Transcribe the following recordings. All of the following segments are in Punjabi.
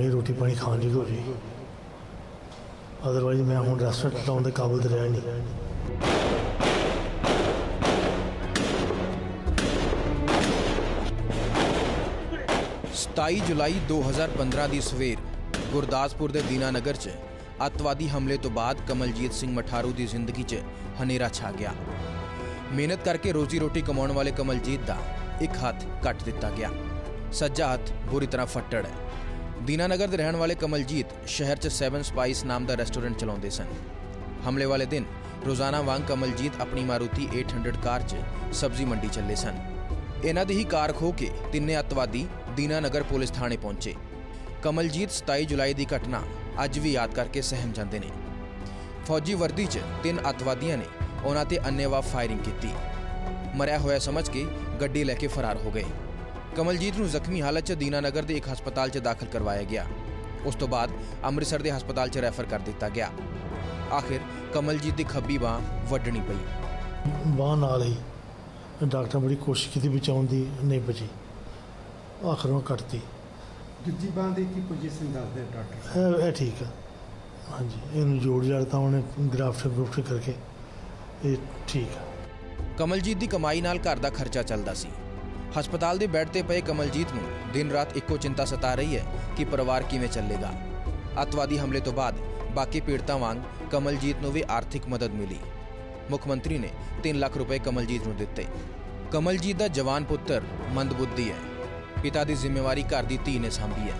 ਨਹੀਂ ਰੋਟੀ ਪਾਣੀ ਖਾਣ ਦੀ ਹੋ ਜੀ ਅਦਰਵਾਈਜ਼ ਮੈਂ ਹੁਣ ਰੈਸਟੋਰੈਂਟ ਲਾਉਣ ਦੇ ਕਾਬਿਲ ਤੇ ਰਿਹਾ ਨਹੀਂ। 27 ਜੁਲਾਈ 2015 ਦੀ ਸਵੇਰ ਗੁਰਦਾਸਪੁਰ ਦੇ ਦੀਨਾਨਗਰ 'ਚ ਅੱਤਵਾਦੀ ਹਮਲੇ ਤੋਂ ਬਾਅਦ ਕਮਲਜੀਤ ਸਿੰਘ ਮਠਾਰੂ ਦੀ ਜ਼ਿੰਦਗੀ 'ਚ ਹਨੇਰਾ ਛਾ ਗਿਆ। ਮਿਹਨਤ ਕਰਕੇ ਰੋਜ਼ੀ ਰੋਟੀ ਕਮਾਉਣ ਵਾਲੇ ਕਮਲਜੀਤ ਦਾ ਇੱਕ ਹੱਥ ਕੱਟ ਦਿੱਤਾ ਗਿਆ। ਸੱਜਾ ਹੱਥ ਬੁਰੀ ਤਰ੍ਹਾਂ ਫੱਟੜ। ਹੈ ਦੀਨਾਨਗਰ ਦੇ ਰਹਿਣ ਵਾਲੇ ਕਮਲਜੀਤ ਸ਼ਹਿਰ 'ਚ ਸੈਵਨ ਸਪਾਈਸ ਨਾਮ ਦਾ ਰੈਸਟੋਰੈਂਟ ਚਲਾਉਂਦੇ ਸਨ। ਹਮਲੇ ਵਾਲੇ ਦਿਨ ਰੋਜ਼ਾਨਾ ਵਾਂਗ ਕਮਲਜੀਤ ਆਪਣੀ ਮਾਰੂਤੀ 800 ਕਾਰ 'ਚ ਸਬਜ਼ੀ ਮੰਡੀ ਚੱਲੇ ਸਨ। ਇਹਨਾਂ ਦੀ ਹੀ ਕਾਰ ਖੋ ਕੇ ਤਿੰਨੇ ਅੱਤਵਾਦੀ ਦੀਨਾਨਗਰ ਪੁਲਿਸ ਥਾਣੇ ਪਹੁੰਚੇ। ਕਮਲਜੀਤ 27 ਜੁਲਾਈ ਦੀ ਘਟਨਾ ਅੱਜ ਵੀ ਯਾਦ ਕਰਕੇ ਸਹਿਮ ਜਾਂਦੇ ਨੇ। ਫੌਜੀ ਵਰਦੀ 'ਚ ਤਿੰਨ ਅੱਤਵਾਦੀਆਂ ਨੇ ਉਹਨਾਂ ਤੇ ਅੰਨੇਵਾਹ ਫਾਇਰਿੰਗ ਕੀਤੀ। ਮਰਿਆ ਹੋਇਆ ਸਮਝ ਕੇ ਗੱਡੀ ਲੈ ਕੇ ਫਰਾਰ ਹੋ ਗਏ। ਕਮਲਜੀਤ ਨੂੰ ਜ਼ਖਮੀ ਹਾਲਤ 'ਚ ਦੀਨਾਨਗਰ ਦੇ ਇੱਕ ਹਸਪਤਾਲ 'ਚ ਦਾਖਲ ਕਰਵਾਇਆ ਗਿਆ। ਉਸ ਤੋਂ ਬਾਅਦ ਅੰਮ੍ਰਿਤਸਰ ਦੇ ਹਸਪਤਾਲ 'ਚ ਰੈਫਰ ਕਰ ਦਿੱਤਾ ਗਿਆ। ਆਖਿਰ ਕਮਲਜੀਤ ਦੀ ਖੱਬੀ ਬਾਹ ਵੱਢਣੀ ਪਈ। ਬਾਹ ਨਾਲ ਹੀ ਡਾਕਟਰ ਬੜੀ ਕੋਸ਼ਿਸ਼ ਕੀਤੀ ਬਚਾਉਣ ਦੀ ਨਹੀਂ ਬਚੀ। ਆਖਰੋਂ ਕੱਟਤੀ। ਦੂਜੀ ਬਾਂਹ ਦੀ ਕੀ ਪੋਜੀਸ਼ਨ ਦੱਸਦੇ ਡਾਕਟਰ ਇਹ ਠੀਕ ਆ। ਹਾਂਜੀ ਇਹਨੂੰ ਜੋੜ ਜੜਤਾ ਉਹਨੇ ਗ੍ਰਾਫਟ ਗ੍ਰੂਫਟ ਕਰਕੇ। ਇਹ ਠੀਕ ਆ। ਕਮਲਜੀਤ ਦੀ ਕਮਾਈ ਨਾਲ ਘਰ ਦਾ ਖਰਚਾ ਚੱਲਦਾ ਸੀ। ਹਸਪਤਾਲ ਦੇ ਬੈੱਡ ਤੇ ਪਏ ਕਮਲਜੀਤ ਨੂੰ ਦਿਨ ਰਾਤ ਇੱਕੋ ਚਿੰਤਾ ਸਤਾ ਰਹੀ ਹੈ ਕਿ ਪਰਿਵਾਰ ਕਿਵੇਂ ਚੱਲੇਗਾ। ਅੱਤਵਾਦੀ ਹਮਲੇ ਤੋਂ ਬਾਅਦ ਬਾਕੀ ਪੀੜਤਾਂ ਵਾਂਗ ਕਮਲਜੀਤ ਨੂੰ ਵੀ ਆਰਥਿਕ ਮਦਦ ਮਿਲੀ। ਮੁੱਖ ਮੰਤਰੀ ਨੇ 3 ਲੱਖ ਰੁਪਏ ਕਮਲਜੀਤ ਨੂੰ ਦਿੱਤੇ। ਕਮਲਜੀਤ ਦਾ ਜਵਾਨ ਪੁੱਤਰ ਮੰਦਬੁੱਧੀ ਹੈ। ਪਿਤਾ ਦੀ ਜ਼ਿੰਮੇਵਾਰੀ ਘਰ ਦੀ ਧੀ ਨੇ ਸੰਭੀ ਹੈ।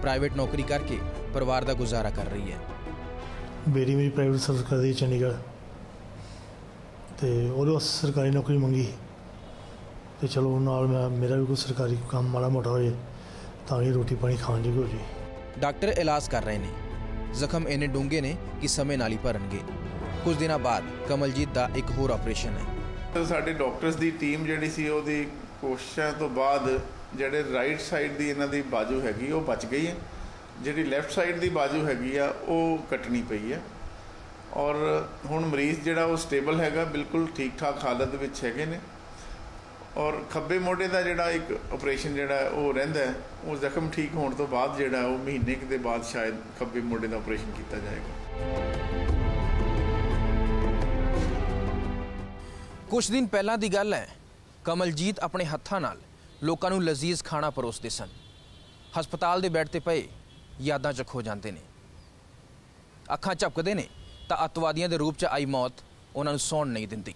ਪ੍ਰਾਈਵੇਟ ਨੌਕਰੀ ਕਰਕੇ ਪਰਿਵਾਰ ਦਾ ਗੁਜ਼ਾਰਾ ਕਰ ਰਹੀ ਹੈ। ਬੇਟੀ ਮੇਰੀ ਪ੍ਰਾਈਵੇਟ ਸਰਵਿਸ ਕਰਦੀ ਚੰਡੀਗੜ੍ਹ। ਤੇ ਉਹਦੇ ਸਰਕਾਰੀ ਨੌਕਰੀ ਮੰਗੀ। ਤੇ ਚਲੋ ਨਾਲ ਮੈਂ ਮੇਰਾ ਵੀ ਕੋਈ ਸਰਕਾਰੀ ਕੰਮ ਮਾੜਾ ਮੋਟਾ ਹੋ ਜੇ ਤਾਂ ਕਿ ਰੋਟੀ ਪਾਣੀ ਖਾਣ ਦੀ ਹੋ ਜੇ। ਡਾਕਟਰ ਇਲਾਜ ਕਰ ਰਹੇ ਨੇ। ਜ਼ਖਮ ਇੰਨੇ ਡੂੰਘੇ ਨੇ ਕਿ ਸਮੇਂ ਨਾਲ ਹੀ ਭਰਨਗੇ। ਕੁਝ ਦਿਨਾਂ ਬਾਅਦ ਕਮਲਜੀਤ ਦਾ ਇੱਕ ਹੋਰ ਆਪਰੇਸ਼ਨ ਹੈ। ਸਾਡੇ ਡਾਕਟਰਸ ਦੀ ਟੀਮ ਜਿਹੜੀ ਸੀ ਉਹਦੀ ਕੋਸ਼ਿਸ਼ਾਂ ਤੋਂ ਬਾਅਦ ਜਿਹੜੇ ਰਾਈਟ ਸਾਈਡ ਦੀ ਇਹਨਾਂ ਦੀ ਬਾਜੂ ਹੈਗੀ ਉਹ ਬਚ ਗਈ ਹੈ। ਜਿਹੜੀ ਲੈਫਟ ਸਾਈਡ ਦੀ ਬਾਜੂ ਹੈਗੀ ਆ ਉਹ ਕੱਟਣੀ ਪਈ ਹੈ। ਔਰ ਹੁਣ ਮਰੀਜ਼ ਜਿਹੜਾ ਉਹ ਸਟੇਬਲ ਹੈਗਾ ਬਿਲਕੁਲ ਠੀਕ ਠਾਕ ਹਾਲਤ ਵਿੱਚ ਹੈਗੇ ਨੇ। ਔਰ ਖੱਬੇ ਮੋਢੇ ਦਾ ਜਿਹੜਾ ਇੱਕ ਆਪਰੇਸ਼ਨ ਜਿਹੜਾ ਉਹ ਰਹਿੰਦਾ ਉਹ ਜ਼ਖਮ ਠੀਕ ਹੋਣ ਤੋਂ ਬਾਅਦ ਜਿਹੜਾ ਉਹ ਮਹੀਨੇ ਦੇ ਬਾਅਦ ਸ਼ਾਇਦ ਖੱਬੇ ਮੋਢੇ ਦਾ ਆਪਰੇਸ਼ਨ ਕੀਤਾ ਜਾਏਗਾ। ਕੁਝ ਦਿਨ ਪਹਿਲਾਂ ਦੀ ਗੱਲ ਹੈ, ਕਮਲਜੀਤ ਆਪਣੇ ਹੱਥਾਂ ਨਾਲ ਲੋਕਾਂ ਨੂੰ ਲਜ਼ੀਜ਼ ਖਾਣਾ ਪਰੋਸਦੇ ਸਨ। ਹਸਪਤਾਲ ਦੇ ਬੈੱਡ ਤੇ ਪਏ ਯਾਦਾਂ 'ਚ ਖੋ ਜਾਂਦੇ ਨੇ। ਅੱਖਾਂ ਝਪਕਦੇ ਨੇ ਤਾਂ ਅੱਤਵਾਦੀਆਂ ਦੇ ਰੂਪ 'ਚ ਆਈ ਮੌਤ ਉਹਨਾਂ ਨੂੰ ਸੌਣ ਨਹੀਂ ਦਿੰਦੀ।